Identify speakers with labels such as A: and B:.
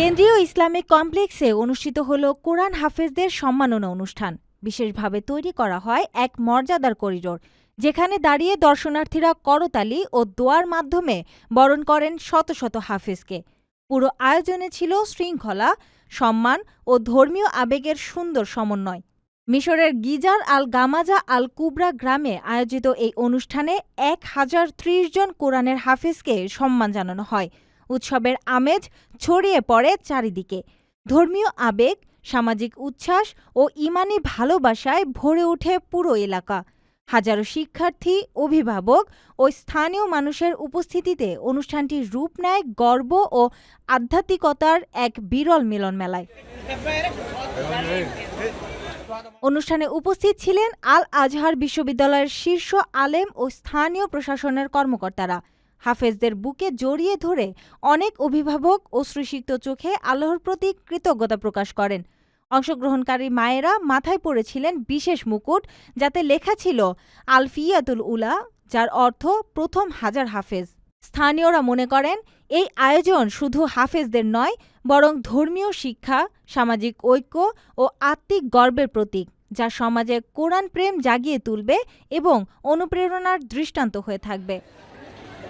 A: কেন্দ্রীয় ইসলামিক কমপ্লেক্সে অনুষ্ঠিত হল কোরআন হাফেজদের সম্মাননা অনুষ্ঠান। বিশেষভাবে তৈরি করা হয় এক মর্যাদার করিডোর, যেখানে দাঁড়িয়ে দর্শনার্থীরা করতালি ও দোয়ার মাধ্যমে বরণ করেন শত শত হাফেজকে। পুরো আয়োজনে ছিল শৃঙ্খলা, সম্মান ও ধর্মীয় আবেগের সুন্দর সমন্বয়। মিশরের গিজার আল গামাজা আল কুবরা গ্রামে আয়োজিত এই অনুষ্ঠানে এক হাজার ত্রিশ জন কোরআনের হাফেজকে সম্মান জানানো হয়। উৎসবের আমেজ ছড়িয়ে পড়ে চারিদিকে। ধর্মীয় আবেগ, সামাজিক উচ্ছ্বাস ও ইমানি ভালোবাসায় ভরে ওঠে পুরো এলাকা। হাজারো শিক্ষার্থী, অভিভাবক ও স্থানীয় মানুষের উপস্থিতিতে অনুষ্ঠানটি রূপ নেয় গর্ব ও আধ্যাত্মিকতার এক বিরল মিলন মেলায় অনুষ্ঠানে উপস্থিত ছিলেন আল আজহার বিশ্ববিদ্যালয়ের শীর্ষ আলেম ও স্থানীয় প্রশাসনের কর্মকর্তারা। হাফেজদের বুকে জড়িয়ে ধরে অনেক অভিভাবক ও অশ্রুসিক্ত চোখে আল্লাহর প্রতি কৃতজ্ঞতা প্রকাশ করেন। অংশগ্রহণকারী মায়েরা মাথায় পড়েছিলেন বিশেষ মুকুট, যাতে লেখা ছিল আলফিয়াতুল উলা, যার অর্থ প্রথম হাজার হাফেজ। স্থানীয়রা মনে করেন, এই আয়োজন শুধু হাফেজদের নয়, বরং ধর্মীয় শিক্ষা, সামাজিক ঐক্য ও আত্মিক গর্বের প্রতীক, যা সমাজে কোরআন প্রেম জাগিয়ে তুলবে এবং অনুপ্রেরণার দৃষ্টান্ত হয়ে থাকবে।